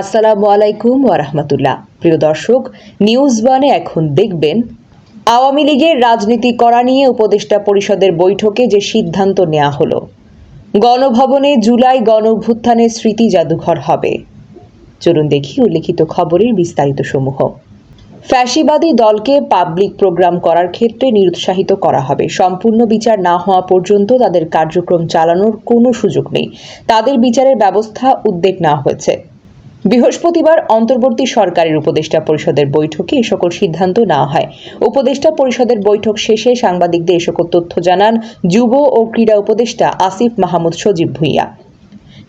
আসসালামু আলাইকুম ওরহমতুল্লাহ প্রিয় দর্শক নিউজ ওয়ানে এখন দেখবেন, আওয়ামী লীগের রাজনীতি করা নিয়ে উপদেষ্টা পরিষদের বৈঠকে যে সিদ্ধান্ত নেওয়া হলো। গণভবনে জুলাই গণ অভ্যুত্থানের স্মৃতি জাদুঘর হবে। চলুন দেখি উল্লেখিত খবরের বিস্তারিত সমূহ। ফ্যাসিবাদী দলকে পাবলিক প্রোগ্রাম করার ক্ষেত্রে নিরুৎসাহিত করা হবে। সম্পূর্ণ বিচার না হওয়া পর্যন্ত তাদের কার্যক্রম চালানোর কোনো সুযোগ নেই। তাদের বিচারের ব্যবস্থা উদ্বেগ না হয়েছে। বৃহস্পতিবার অন্তর্বর্তী সরকারের উপদেষ্টা পরিষদের বৈঠকে সকল সিদ্ধান্ত নেওয়া হয়। উপদেষ্টা পরিষদের বৈঠক শেষে সাংবাদিকদের এ সকল তথ্য জানান যুব ও ক্রীড়া উপদেষ্টা আসিফ মাহমুদ সজীব ভুঁইয়া।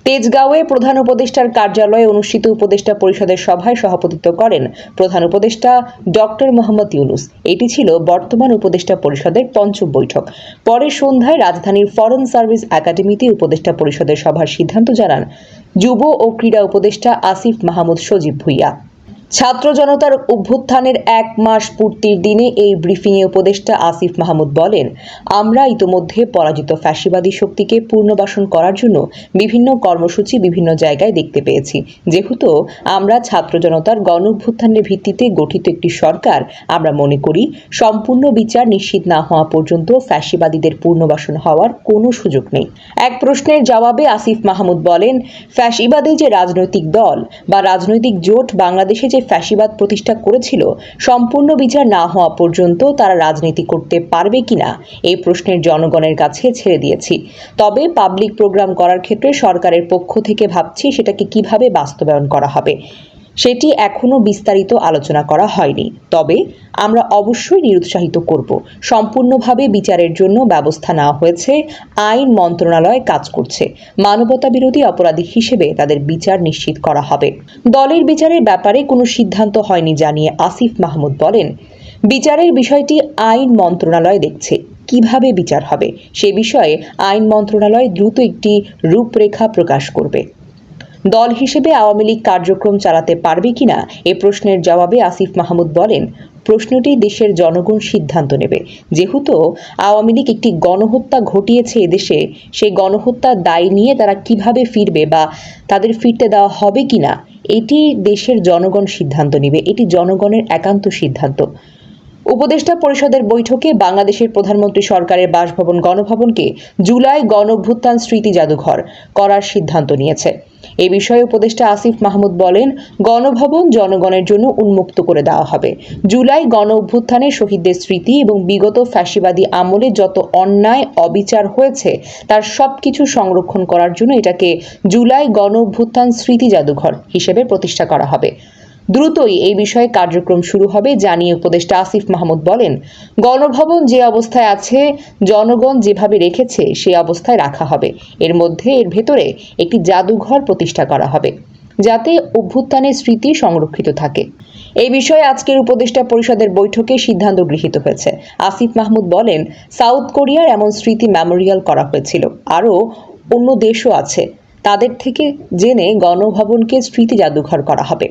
তেজগাঁওয়ে প্রধান উপদেষ্টার কার্যালয়ে অনুষ্ঠিত উপদেষ্টা পরিষদের সভায় সভাপতিত্ব করেন প্রধান উপদেষ্টা ডক্টর মোহাম্মদ ইউনুস। এটি ছিল বর্তমান উপদেষ্টা পরিষদের পঞ্চম বৈঠক। পরে সন্ধ্যায় রাজধানীর ফরেন সার্ভিস একাডেমিতে উপদেষ্টা পরিষদের সভার সিদ্ধান্ত জানান যুব ও ক্রীড়া উপদেষ্টা আসিফ মাহমুদ সজীব ভুইয়া। ছাত্র জনতার অভ্যুত্থানের এক মাস পূর্তির দিনে এই ব্রিফিংয়ে উপদেষ্টা আসিফ মাহমুদ বলেন, আমরা ইতোমধ্যে পরাজিত ফ্যাসিবাদী শক্তিকে পুনর্বাসন করার জন্য বিভিন্ন কর্মসূচি বিভিন্ন জায়গায় দেখতে পেয়েছি। যেহেতু আমরা ছাত্র জনতার গণ অভ্যুত্থানের ভিত্তিতে গঠিত একটি সরকার, আমরা মনে করি সম্পূর্ণ বিচার নিশ্চিত না হওয়া পর্যন্ত ফ্যাসিবাদীদের পুনর্বাসন হওয়ার কোনো সুযোগ নেই। এক প্রশ্নের জবাবে আসিফ মাহমুদ বলেন, ফ্যাসিবাদী যে রাজনৈতিক দল বা রাজনৈতিক জোট বাংলাদেশে যে ফ্যাসিবাদ প্রতিষ্ঠা করেছিল, সম্পূর্ণ বিচার না হওয়া পর্যন্ত তারা রাজনীতি করতে পারবে কিনা, এই প্রশ্নের জনগণের কাছে ছেড়ে দিয়েছি। তবে পাবলিক প্রোগ্রাম করার ক্ষেত্রে সরকারের পক্ষ থেকে ভাবছি সেটাকে কীভাবে বাস্তবায়ন করা হবে। সেটি এখনও বিস্তারিত আলোচনা করা হয়নি। তবে আমরা অবশ্যই নিরুৎসাহিত করব। সম্পূর্ণভাবে বিচারের জন্য ব্যবস্থা নেওয়া হয়েছে। আইন মন্ত্রণালয় কাজ করছে। মানবতা বিরোধী অপরাধী হিসেবে তাদের বিচার নিশ্চিত করা হবে। দলের বিচারের ব্যাপারে কোনো সিদ্ধান্ত হয়নি জানিয়ে আসিফ মাহমুদ বলেন, বিচারের বিষয়টি আইন মন্ত্রণালয় দেখছে। কীভাবে বিচার হবে? সে বিষয়ে আইন মন্ত্রণালয় দ্রুত একটি রূপরেখা প্রকাশ করবে। দল হিসেবে আওয়ামী লীগ কার্যক্রম চালাতে পারবে কিনা এ প্রশ্নের জবাবে আসিফ মাহমুদ বলেন, প্রশ্নটি দেশের জনগণ সিদ্ধান্ত নেবে। যেহেতু আওয়ামী লীগ একটি গণহত্যা ঘটিয়েছে এদেশে, সেই গণহত্যার দায় নিয়ে তারা কীভাবে ফিরবে বা তাদের ফিরতে দেওয়া হবে কিনা, এটি দেশের জনগণ সিদ্ধান্ত নেবে। এটি জনগণের একান্ত সিদ্ধান্ত। উপদেষ্টা পরিষদের বৈঠকে বাংলাদেশের প্রধানমন্ত্রী সরকারের বাসভবন গণভবনকে জুলাই গণ স্মৃতি জাদুঘর করার সিদ্ধান্ত নিয়েছে। এ বিষয়ে উপদেষ্টা আসিফ মাহমুদ বলেন, গণভবন জনগণের জন্য উন্মুক্ত করে দেওয়া হবে। জুলাই গণ অভ্যুত্থানে শহীদদের স্মৃতি এবং বিগত ফ্যাসিবাদী আমলে যত অন্যায়, অবিচার হয়েছে, তার সব কিছু সংরক্ষণ করার জন্য এটাকে জুলাই গণ অভ্যুত্থান স্মৃতি জাদুঘর হিসেবে প্রতিষ্ঠা করা হবে। দ্রুতই এই বিষয়ে কার্যক্রম শুরু হবে জানিয়ে উপদেষ্টা আসিফ মাহমুদ বলেন, গণভবন যে অবস্থায় আছে, জনগণ যেভাবে রেখেছে সেই অবস্থায় রাখা হবে। এর মধ্যে এর ভেতরে একটি জাদুঘর প্রতিষ্ঠা করা হবে, যাতে অভ্যুত্থানের স্মৃতি সংরক্ষিত থাকে। এই বিষয়ে আজকের উপদেষ্টা পরিষদের বৈঠকে সিদ্ধান্ত গৃহীত হয়েছে। আসিফ মাহমুদ বলেন, সাউথ কোরিয়ার এমন স্মৃতি মেমোরিয়াল করা হয়েছিল। আরও অন্য দেশও আছে। তাদের থেকে জেনে গণভবনকে স্মৃতি জাদুঘর করা হবে।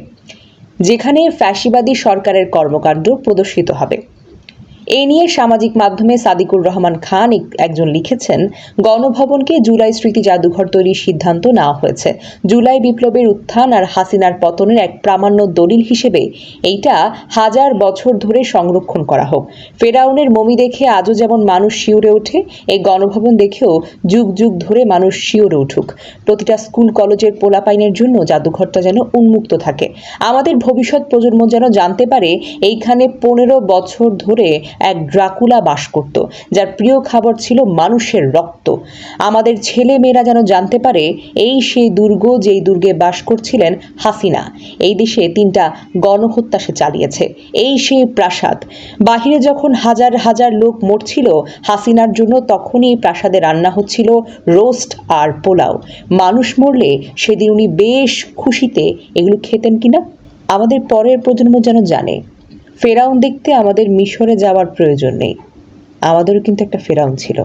যেখানে ফ্যাসিবাদী সরকারের কর্মকাণ্ড প্রদর্শিত হবে। এ নিয়ে সামাজিক মাধ্যমে সাদিকুর রহমান খান একজন লিখেছেন, গণভবনকে জুলাই স্মৃতি জাদুঘর তৈরির সিদ্ধান্ত নেওয়া হয়েছে। জুলাই বিপ্লবের উত্থান আর হাসিনার পতনের এক প্রামাণ্য দলিল হিসেবে এইটা হাজার বছর ধরে সংরক্ষণ করা হোক। ফেরাউনের মমি দেখে আজও যেমন মানুষ শিউরে ওঠে, এই গণভবন দেখেও যুগ যুগ ধরে মানুষ শিউরে উঠুক। প্রতিটা স্কুল, কলেজের পোলাপাইনের জন্য জাদুঘরটা যেন উন্মুক্ত থাকে। আমাদের ভবিষ্যৎ প্রজন্ম যেন জানতে পারে, এইখানে পনেরো বছর ধরে এক ড্রাকুলা বাস করত, যার প্রিয় খাবার ছিল মানুষের রক্ত। আমাদের ছেলে মেয়েরা যেন জানতে পারে, এই সেই দুর্গ যেই দুর্গে বাস করছিলেন হাসিনা এই দেশে তিনটা গণহত্যা সে চালিয়েছে। এই সেই প্রাসাদ। বাহিরে যখন হাজার হাজার লোক মরছিল হাসিনার জন্য, তখনই এই প্রাসাদে রান্না হচ্ছিল রোস্ট আর পোলাও। মানুষ মরলে সেদিন উনি বেশ খুশিতে এগুলো খেতেন কিনা? আমাদের পরের প্রজন্ম যেন জানে। ফেরাউন দেখতে আমাদের মিশরে যাওয়ার প্রয়োজন নেই। আমাদেরও কিন্তু একটা ফেরাউন ছিল।